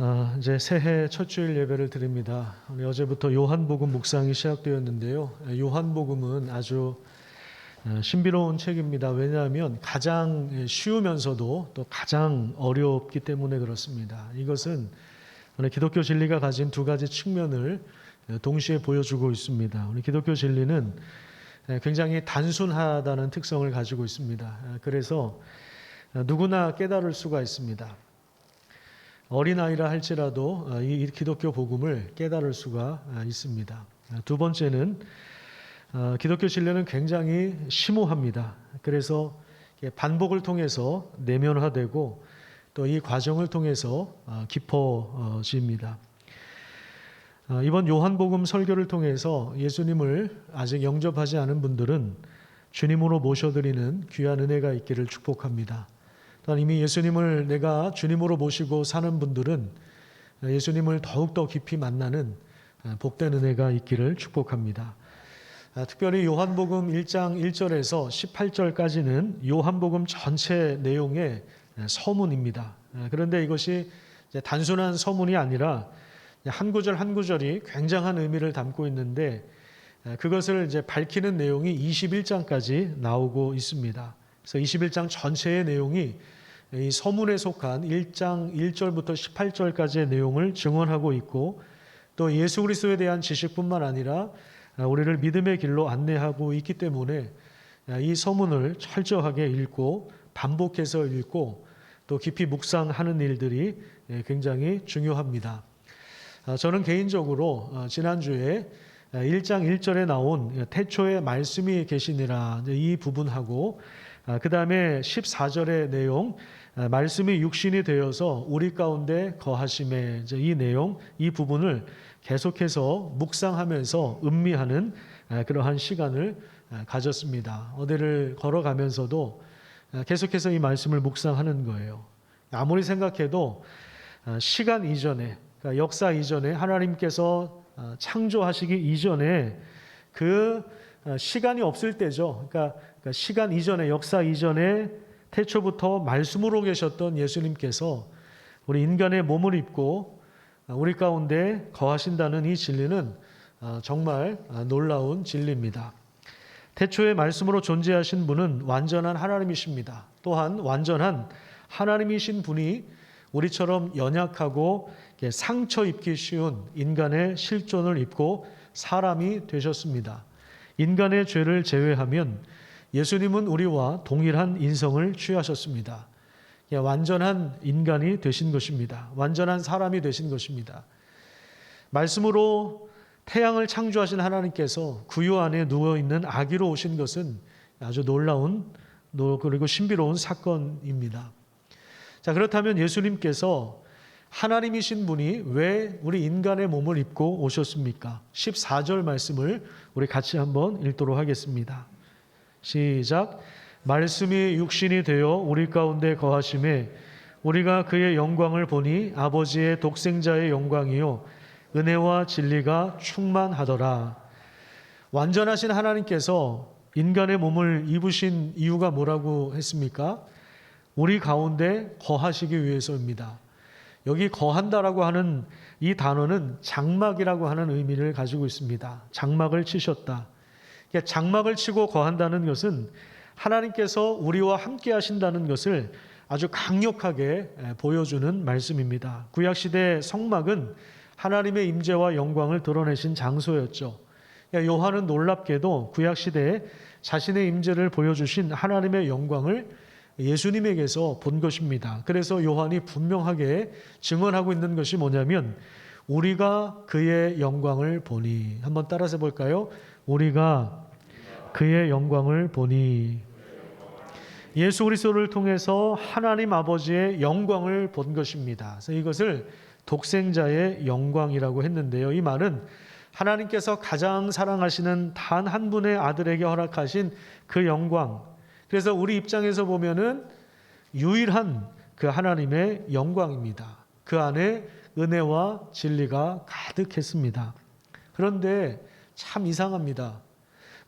아, 이제 새해 첫 주일 예배를 드립니다. 우리 어제부터 요한복음 묵상이 시작되었는데요. 요한복음은 아주 어, 신비로운 책입니다. 왜냐하면 가장 쉬우면서도 또 가장 어렵기 때문에 그렇습니다. 이것은 우리 기독교 진리가 가진 두 가지 측면을 동시에 보여주고 있습니다. 우리 기독교 진리는 굉장히 단순하다는 특성을 가지고 있습니다. 그래서 누구나 깨달을 수가 있습니다. 어린아이라 할지라도 이 기독교 복음을 깨달을 수가 있습니다. 두 번째는 어, 기독교 진리는 굉장히 심오합니다. 그래서 반복을 통해서 내면화되고 또 이 과정을 통해서 어, 깊어집니다. 어, 이번 요한복음 설교를 통해서 예수님을 아직 영접하지 않은 분들은 주님으로 모셔드리는 귀한 은혜가 있기를 축복합니다. 이미 예수님을 내가 주님으로 모시고 사는 분들은 예수님을 더욱더 깊이 만나는 복된 은혜가 있기를 축복합니다. 아, 특별히 요한복음 1장 1절에서 18절까지는 요한복음 전체 내용의 서문입니다. 아, 그런데 이것이 단순한 서문이 아니라 한 구절 한 구절이 굉장한 의미를 담고 있는데 아, 그것을 이제 밝히는 내용이 21장까지 나오고 있습니다. 그래서 21장 전체의 내용이 이 서문에 속한 1장 1절부터 18절까지의 내용을 증언하고 있고 또 예수 그리스도에 대한 지식뿐만 아니라 아, 우리를 믿음의 길로 안내하고 있기 때문에 아, 이 서문을 철저하게 읽고 반복해서 읽고 또 깊이 묵상하는 일들이 예, 굉장히 중요합니다. 아, 저는 개인적으로 지난주에 1장 1절에 나온 태초에 말씀이 계시니라 이 부분하고 그 다음에 14절의 내용 말씀이 육신이 되어서 우리 가운데 거하심의 이 내용 이 부분을 계속해서 묵상하면서 음미하는 그러한 시간을 가졌습니다. 어디를 걸어가면서도 계속해서 이 말씀을 묵상하는 거예요. 아무리 생각해도 시간 이전에, 그러니까 역사 이전에 하나님께서 창조하시기 이전에 그 시간이 없을 때죠. 그러니까 시간 이전에, 역사 이전에 태초부터 말씀으로 계셨던 예수님께서 우리 인간의 몸을 입고 아, 우리 가운데 거하신다는 이 진리는 아, 정말 아, 놀라운 진리입니다. 태초에 말씀으로 존재하신 분은 완전한 하나님이십니다. 또한 완전한 하나님이신 분이 우리처럼 연약하고 상처 입기 쉬운 인간의 실존을 입고 사람이 되셨습니다. 인간의 죄를 제외하면 예수님은 우리와 동일한 인성을 취하셨습니다. 예, 완전한 인간이 되신 것입니다. 완전한 사람이 되신 것입니다. 말씀으로 태양을 창조하신 하나님께서 구유 안에 누워 있는 아기로 오신 것은 아주 놀라운 그리고 신비로운 사건입니다. 자, 그렇다면 예수님께서 하나님이신 분이 왜 우리 인간의 몸을 입고 오셨습니까? 14절 말씀을 우리 같이 한번 읽도록 하겠습니다. 시작. 말씀이 육신이 되어 우리 가운데 거하심에 우리가 그의 영광을 보니 아버지의 독생자의 영광이요 은혜와 진리가 충만하더라. 완전하신 하나님께서 인간의 몸을 입으신 이유가 뭐라고 했습니까? 우리 가운데 거하시기 위해서입니다. 여기 거한다라고 하는 이 단어는 장막이라고 하는 의미를 가지고 있습니다. 장막을 치셨다. 그러니까 장막을 치고 거한다는 것은 하나님께서 우리와 함께 하신다는 것을 아주 강력하게 보여주는 말씀입니다. 구약 시대 성막은 하나님의 임재와 영광을 드러내신 장소였죠. 요한은 놀랍게도 구약 시대에 자신의 임재를 보여주신 하나님의 영광을 예수님에게서 본 것입니다. 그래서 요한이 분명하게 증언하고 있는 것이 뭐냐면 우리가 그의 영광을 보니 한번 따라서 볼까요? 우리가 그의 영광을 보니 예수 그리스도를 통해서 하나님 아버지의 영광을 본 것입니다. 그래서 이것을 독생자의 영광이라고 했는데요. 이 말은 하나님께서 가장 사랑하시는 단 한 분의 아들에게 허락하신 그 영광. 그래서 우리 입장에서 보면은 유일한 그 하나님의 영광입니다. 그 안에 은혜와 진리가 가득했습니다. 그런데 참 이상합니다.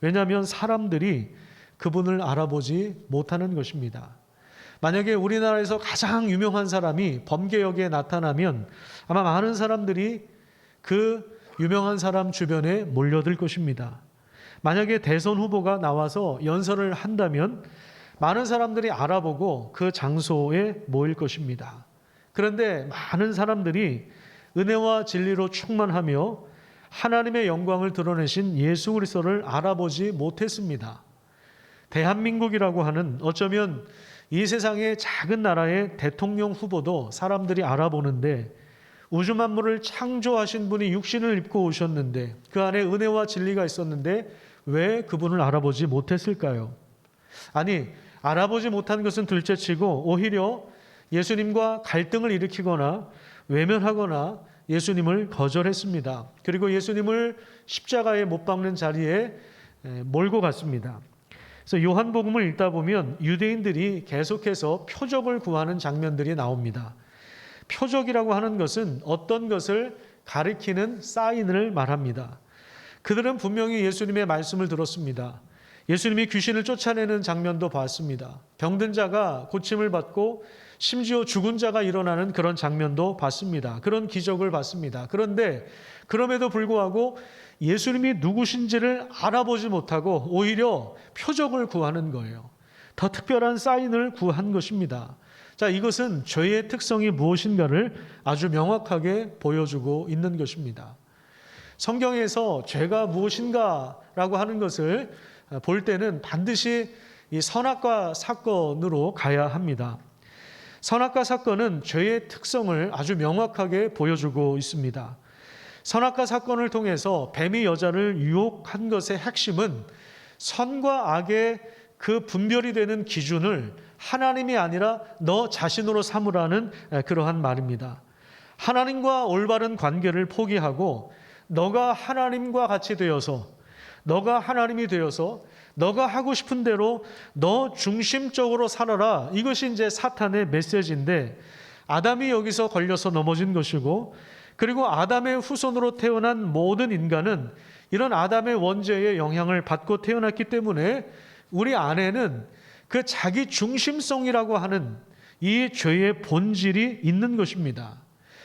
왜냐하면 사람들이 그분을 알아보지 못하는 것입니다. 만약에 우리나라에서 가장 유명한 사람이 범계역에 나타나면 아마 많은 사람들이 그 유명한 사람 주변에 몰려들 것입니다. 만약에 대선 후보가 나와서 연설을 한다면 많은 사람들이 알아보고 그 장소에 모일 것입니다. 그런데 많은 사람들이 은혜와 진리로 충만하며 하나님의 영광을 드러내신 예수 그리스도를 알아보지 못했습니다. 대한민국이라고 하는 어쩌면 이 세상의 작은 나라의 대통령 후보도 사람들이 알아보는데 우주 만물을 창조하신 분이 육신을 입고 오셨는데 그 안에 은혜와 진리가 있었는데 왜 그분을 알아보지 못했을까요? 아니, 알아보지 못한 것은 둘째치고 오히려 예수님과 갈등을 일으키거나 외면하거나 예수님을 거절했습니다. 그리고 예수님을 십자가에 못 박는 자리에 몰고 갔습니다. 그래서 요한복음을 읽다 보면 유대인들이 계속해서 표적을 구하는 장면들이 나옵니다. 표적이라고 하는 것은 어떤 것을 가리키는 사인을 말합니다. 그들은 분명히 예수님의 말씀을 들었습니다. 예수님이 귀신을 쫓아내는 장면도 봤습니다. 병든 자가 고침을 받고 심지어 죽은 자가 일어나는 그런 장면도 봤습니다. 그런 기적을 봤습니다. 그런데 그럼에도 불구하고 예수님이 누구신지를 알아보지 못하고 오히려 표적을 구하는 거예요. 더 특별한 사인을 구한 것입니다. 자, 이것은 죄의 특성이 무엇인가를 아주 명확하게 보여주고 있는 것입니다. 성경에서 죄가 무엇인가라고 하는 것을 볼 때는 반드시 이 선악과 사건으로 가야 합니다. 선악과 사건은 죄의 특성을 아주 명확하게 보여주고 있습니다. 선악과 사건을 통해서 뱀이 여자를 유혹한 것의 핵심은 선과 악의 그 분별이 되는 기준을 하나님이 아니라 너 자신으로 삼으라는 그러한 말입니다. 하나님과 올바른 관계를 포기하고 너가 하나님과 같이 되어서 너가 하나님이 되어서 너가 하고 싶은 대로 너 중심적으로 살아라. 이것이 이제 사탄의 메시지인데 아담이 여기서 걸려서 넘어진 것이고 그리고 아담의 후손으로 태어난 모든 인간은 이런 아담의 원죄의 영향을 받고 태어났기 때문에 우리 안에는 그 자기 중심성이라고 하는 이 죄의 본질이 있는 것입니다.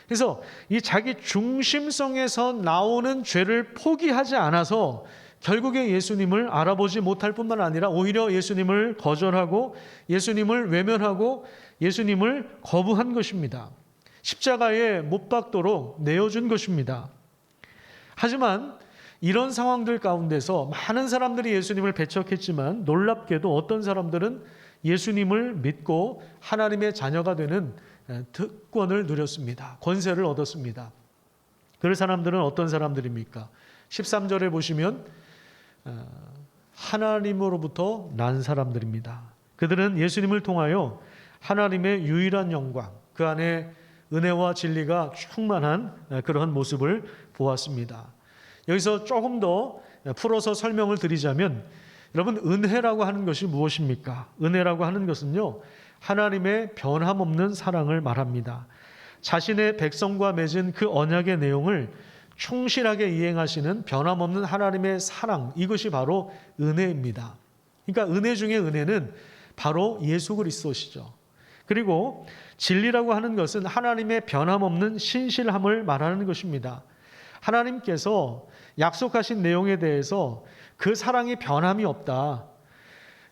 그래서 이 자기 중심성에서 나오는 죄를 포기하지 않아서 결국에 예수님을 알아보지 못할 뿐만 아니라 오히려 예수님을 거절하고 예수님을 외면하고 예수님을 거부한 것입니다. 십자가에 못 박도록 내어준 것입니다. 하지만 이런 상황들 가운데서 많은 사람들이 예수님을 배척했지만 놀랍게도 어떤 사람들은 예수님을 믿고 하나님의 자녀가 되는 특권을 누렸습니다. 권세를 얻었습니다. 그 사람들은 어떤 사람들입니까? 13절에 보시면 어, 하나님으로부터 난 사람들입니다. 그들은 예수님을 통하여 하나님의 유일한 영광, 그 안에 은혜와 진리가 충만한 그러한 모습을 보았습니다. 여기서 조금 더 풀어서 설명을 드리자면 여러분 은혜라고 하는 것이 무엇입니까? 은혜라고 하는 것은요. 하나님의 변함없는 사랑을 말합니다. 자신의 백성과 맺은 그 언약의 내용을 충실하게 이행하시는 변함없는 하나님의 사랑 이것이 바로 은혜입니다. 그러니까 은혜 중에 은혜는 바로 예수 그리스도시죠. 그리고 진리라고 하는 것은 하나님의 변함없는 신실함을 말하는 것입니다. 하나님께서 약속하신 내용에 대해서 그 사랑이 변함이 없다.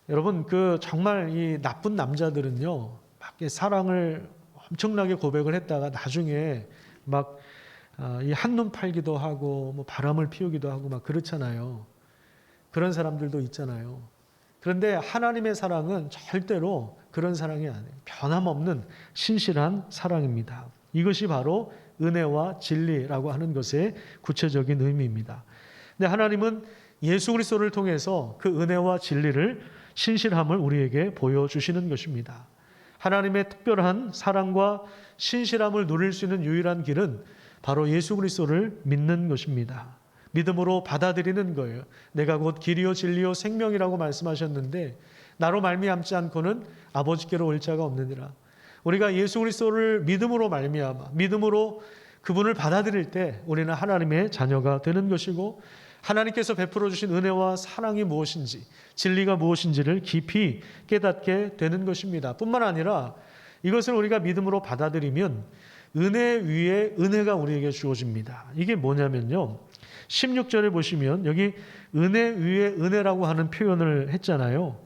여러분 그 정말 이 나쁜 남자들은요 막 사랑을 엄청나게 고백을 했다가 나중에 막 아, 이 한눈 팔기도 하고 뭐 바람을 피우기도 하고 막 그렇잖아요. 그런 사람들도 있잖아요. 그런데 하나님의 사랑은 절대로 그런 사랑이 아니에요. 변함없는 신실한 사랑입니다. 이것이 바로 은혜와 진리라고 하는 것의 구체적인 의미입니다. 근데 하나님은 예수 그리스도를 통해서 그 은혜와 진리를 신실함을 우리에게 보여주시는 것입니다. 하나님의 특별한 사랑과 신실함을 누릴 수 있는 유일한 길은 바로 예수 그리스도를 믿는 것입니다. 믿음으로 받아들이는 거예요. 내가 곧 길이요 진리요 생명이라고 말씀하셨는데 나로 말미암지 않고는 아버지께로 올 자가 없느니라. 우리가 예수 그리스도를 믿음으로 말미암아 믿음으로 그분을 받아들일 때 우리는 하나님의 자녀가 되는 것이고 하나님께서 베풀어 주신 은혜와 사랑이 무엇인지, 진리가 무엇인지를 깊이 깨닫게 되는 것입니다. 뿐만 아니라 이것을 우리가 믿음으로 받아들이면 은혜 위에 은혜가 우리에게 주어집니다. 이게 뭐냐면요. 16절에 보시면 여기 은혜 위에 은혜라고 하는 표현을 했잖아요.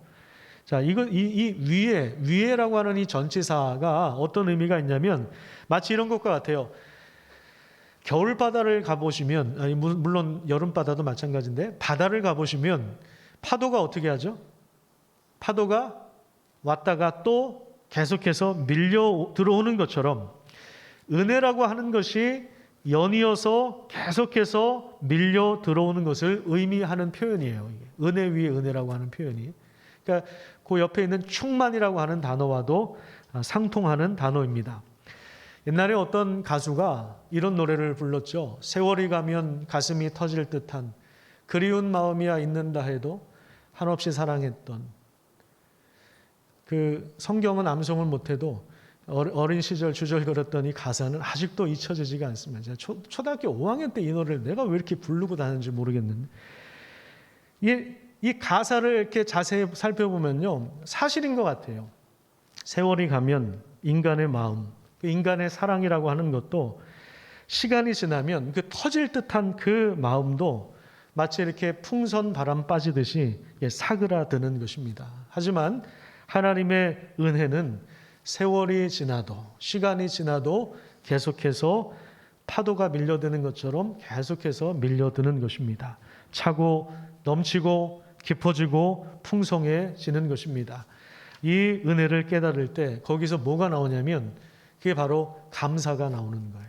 자, 이거 이, 이 위에 위에라고 하는 이 전치사가 어떤 의미가 있냐면 마치 이런 것과 같아요. 겨울 바다를 가보시면 아니, 물- 물론 여름 바다도 마찬가지인데 바다를 가보시면 파도가 어떻게 하죠? 파도가 왔다가 또 계속해서 밀려 들어오는 것처럼 은혜라고 하는 것이 연이어서 계속해서 밀려 들어오는 것을 의미하는 표현이에요. 은혜 위에 은혜라고 하는 표현이. 그러니까 그 옆에 있는 충만이라고 하는 단어와도 아, 상통하는 단어입니다. 옛날에 어떤 가수가 이런 노래를 불렀죠. 세월이 가면 가슴이 터질 듯한 그리운 마음이야 있는다 해도 한없이 사랑했던 그 성경은 암송을 못해도 어린 시절 주절거렸던 이 가사는 아직도 잊혀지지가 않습니다. 초, 초등학교 5학년 때 이 노래를 내가 왜 이렇게 부르고 다녔는지 모르겠는데 이, 이 가사를 이렇게 자세히 살펴보면요 사실인 것 같아요. 세월이 가면 인간의 마음, 그 인간의 사랑이라고 하는 것도 시간이 지나면 그 터질 듯한 그 마음도 마치 이렇게 풍선 바람 빠지듯이 예, 사그라드는 것입니다. 하지만 하나님의 은혜는 세월이 지나도 시간이 지나도 계속해서 파도가 밀려드는 것처럼 계속해서 밀려드는 것입니다. 차고 넘치고 깊어지고 풍성해지는 것입니다. 이 은혜를 깨달을 때 거기서 뭐가 나오냐면 그게 바로 감사가 나오는 거예요.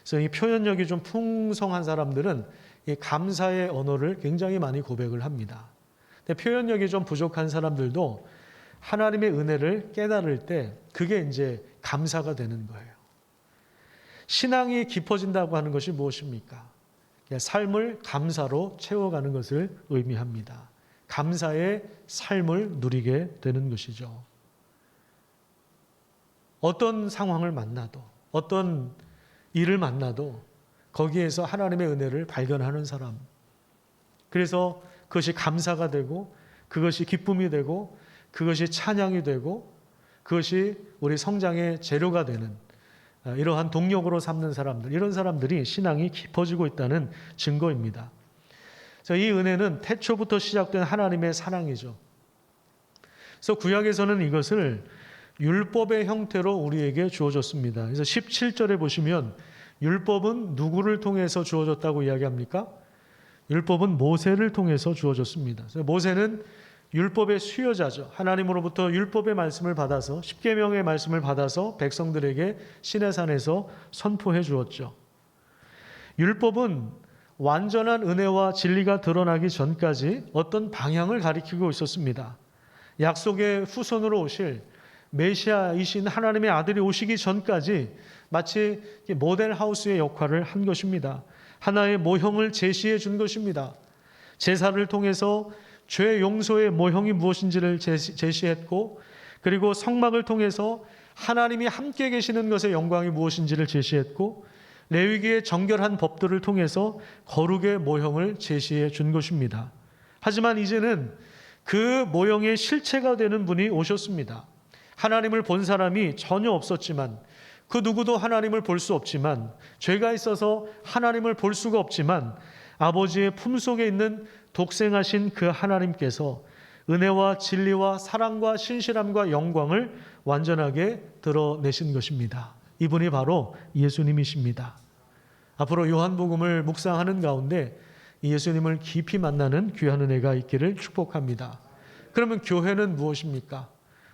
그래서 이 표현력이 좀 풍성한 사람들은 이 감사의 언어를 굉장히 많이 고백을 합니다. 근데 표현력이 좀 부족한 사람들도 하나님의 은혜를 깨달을 때 그게 이제 감사가 되는 거예요. 신앙이 깊어진다고 하는 것이 무엇입니까? 삶을 감사로 채워가는 것을 의미합니다. 감사의 삶을 누리게 되는 것이죠. 어떤 상황을 만나도, 어떤 일을 만나도 거기에서 하나님의 은혜를 발견하는 사람. 그래서 그것이 감사가 되고, 그것이 기쁨이 되고, 그것이 찬양이 되고, 그것이 우리 성장의 재료가 되는 아, 이러한 동력으로 삼는 사람들, 이런 사람들이 신앙이 깊어지고 있다는 증거입니다. 그래서 이 은혜는 태초부터 시작된 하나님의 사랑이죠. 그래서 구약에서는 이것을 율법의 형태로 우리에게 주어졌습니다. 그래서 17절에 보시면 율법은 누구를 통해서 주어졌다고 이야기합니까? 율법은 모세를 통해서 주어졌습니다. 모세는 율법의 수여자죠. 하나님으로부터 율법의 말씀을 받아서 십계명의 말씀을 받아서 백성들에게 시내산에서 선포해 주었죠. 율법은 완전한 은혜와 진리가 드러나기 전까지 어떤 방향을 가리키고 있었습니다. 약속의 후손으로 오실 메시아이신 하나님의 아들이 오시기 전까지 마치 모델 하우스의 역할을 한 것입니다. 하나의 모형을 제시해 준 것입니다. 제사를 통해서 죄 용서의 모형이 무엇인지를 제시- 제시했고 그리고 성막을 통해서 하나님이 함께 계시는 것의 영광이 무엇인지를 제시했고 레위기의 정결한 법들을 통해서 거룩의 모형을 제시해 준 것입니다. 하지만 이제는 그 모형의 실체가 되는 분이 오셨습니다. 하나님을 본 사람이 전혀 없었지만 그 누구도 하나님을 볼 수 없지만 죄가 있어서 하나님을 볼 수가 없지만 아버지의 품속에 있는 독생하신 그 하나님께서 은혜와 진리와 사랑과 신실함과 영광을 완전하게 드러내신 것입니다. 이분이 바로 예수님이십니다. 앞으로 요한복음을 묵상하는 가운데 이 예수님을 깊이 만나는 귀한 은혜가 있기를 축복합니다. 그러면 교회는 무엇입니까?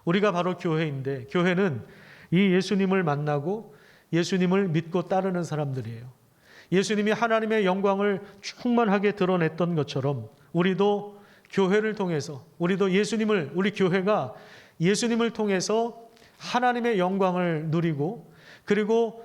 우리가 바로 교회인데 교회는 이 예수님을 만나고 예수님을 믿고 따르는 사람들이에요. 예수님이 하나님의 영광을 충만하게 드러냈던 것처럼 우리도 교회를 통해서 우리도 예수님을 우리 교회가 예수님을 통해서 하나님의 영광을 누리고 그리고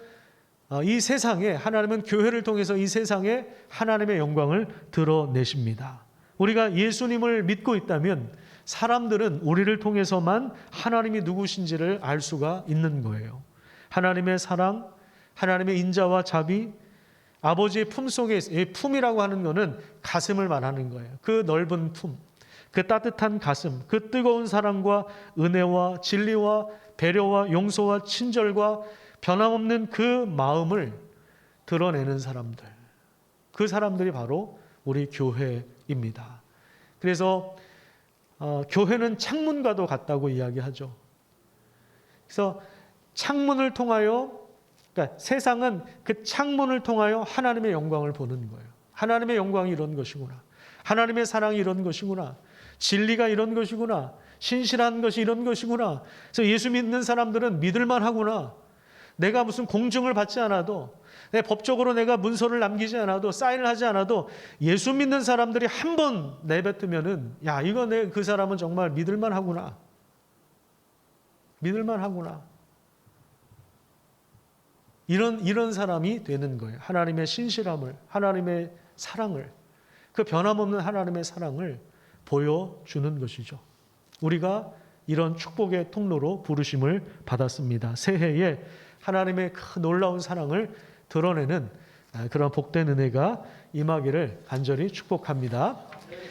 어, 이 세상에 하나님은 교회를 통해서 이 세상에 하나님의 영광을 드러내십니다. 우리가 예수님을 믿고 있다면 사람들은 우리를 통해서만 하나님이 누구신지를 알 수가 있는 거예요. 하나님의 사랑, 하나님의 인자와 자비, 아버지의 품 속에 품이라고 하는 것은 가슴을 말하는 거예요. 그 넓은 품, 그 따뜻한 가슴, 그 뜨거운 사랑과 은혜와 진리와 배려와 용서와 친절과 변함없는 그 마음을 드러내는 사람들. 그 사람들이 바로 우리 교회입니다. 그래서 어, 교회는 창문과도 같다고 이야기하죠. 그래서 창문을 통하여 그러니까 세상은 그 창문을 통하여 하나님의 영광을 보는 거예요. 하나님의 영광이 이런 것이구나. 하나님의 사랑이 이런 것이구나. 진리가 이런 것이구나. 신실한 것이 이런 것이구나. 그래서 예수 믿는 사람들은 믿을만 하구나. 내가 무슨 공증을 받지 않아도 내 법적으로 내가 문서를 남기지 않아도 사인을 하지 않아도 예수 믿는 사람들이 한 번 내뱉으면은 야 이거 내 그 사람은 정말 믿을만 하구나. 믿을만 하구나. 이런 이런 사람이 되는 거예요. 하나님의 신실함을 하나님의 사랑을 그 변함없는 하나님의 사랑을 보여주는 것이죠. 우리가 이런 축복의 통로로 부르심을 받았습니다. 새해에 하나님의 그 놀라운 사랑을 드러내는 그런 복된 은혜가 임하기를 간절히 축복합니다.